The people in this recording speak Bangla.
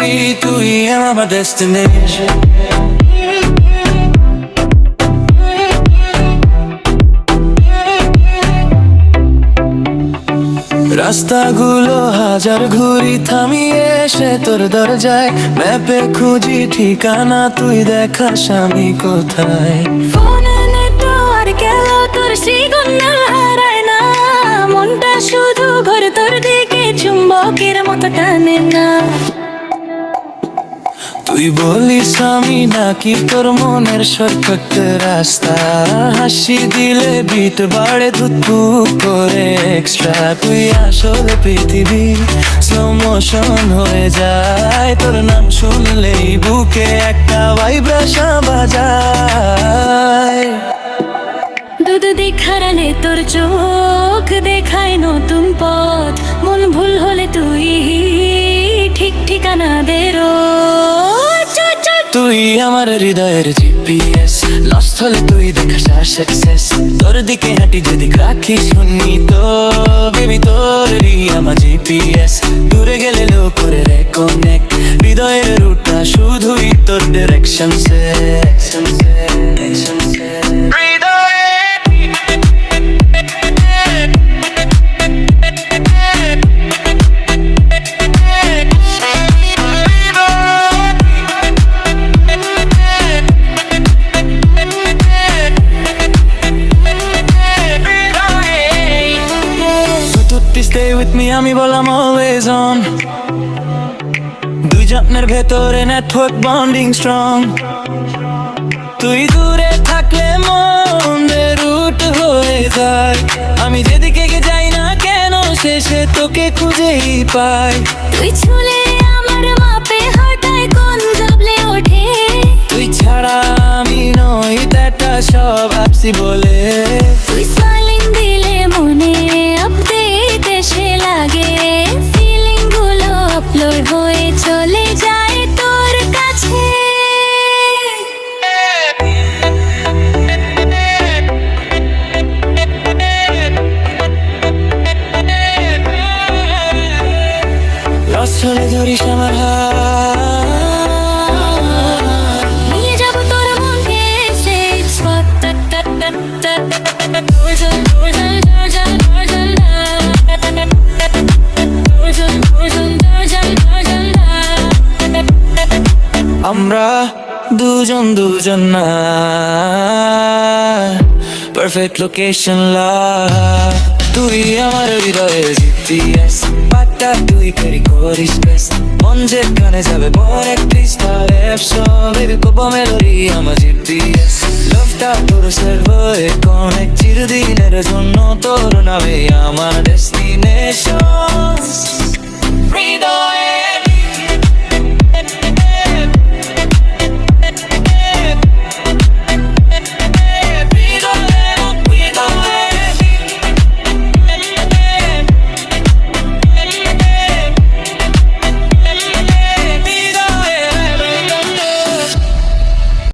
আমার ডেস্টিনেশন রাস্তাগুলো হাজার ঘুরি থামিয়ে এসে তোর দরজায় ম্যাপে খুঁজি ঠিকানা, তুই দেখাস আমি কোথায়? ফোনে নেটওয়ার্ক গেল তোর সিগন্যাল হারায় না। মনটা শুধু ঘর, তোর দিকে চুম্বকের মতো টানে না। তুই বলিস আমি নাকি তোর মনের শর্টকাট রাস্তা? হাসি দিলে বিট বাড়ে ধুতু করে এক্সট্রা তুই আসলে পৃথিবী স্লো মোশন হয়ে যায়। তোর নাম শুনলেই বুকে একটা ভাইব্রেশন বাজায়। দুধ দেখারালে তোর চোখ দেখায় নতুন পথ। মন ভুল হলে তুই তুই আমার হৃদয়ের জিপিএস লস্ট হলে তুই দেখাস সাকসেস তোর দিকে হাঁটি যদি রাখি শুনি তো বেবি তোর আমার জিপিএস দূরে গেলে লো করে রেকনেক্ট হৃদয়ের রুটটা শুধুই তোর ডিরেকশন সে stay with me আমি বললাম always on দুই যত্নের ভেতরে নেটওয়ার্ক বন্ডিং স্ট্রং তুই দূরে থাকলে মন রুট হয়ে যায়। আমি যেদিকে যাই না কেন শেষে তোকে খুঁজেই পাই। তুই ছুলে আমার মাপে হঠাৎ কোন জাবলে ওঠে? তুই ছাড়া আমি নই দেখা সব আপসি বলে। তুই হলে ধরিস আমার নিয়ে যাব তোর মনকে সেই আমরা দুজন দুজন না পারফেক্ট লোকেশন লা তুই আমার হৃদয়ের জিপিএস পাটা তুই করি করিস বেশ মন যেখানে যাবে পর একটি স্টার এফসো বেবি কোপা মেলোরি আমার জিপিএস লোভটা তোর সর্বয়ে কনেক্ট চিরদিনের জন্য তোর নামে আমার ডেস্টিনেশন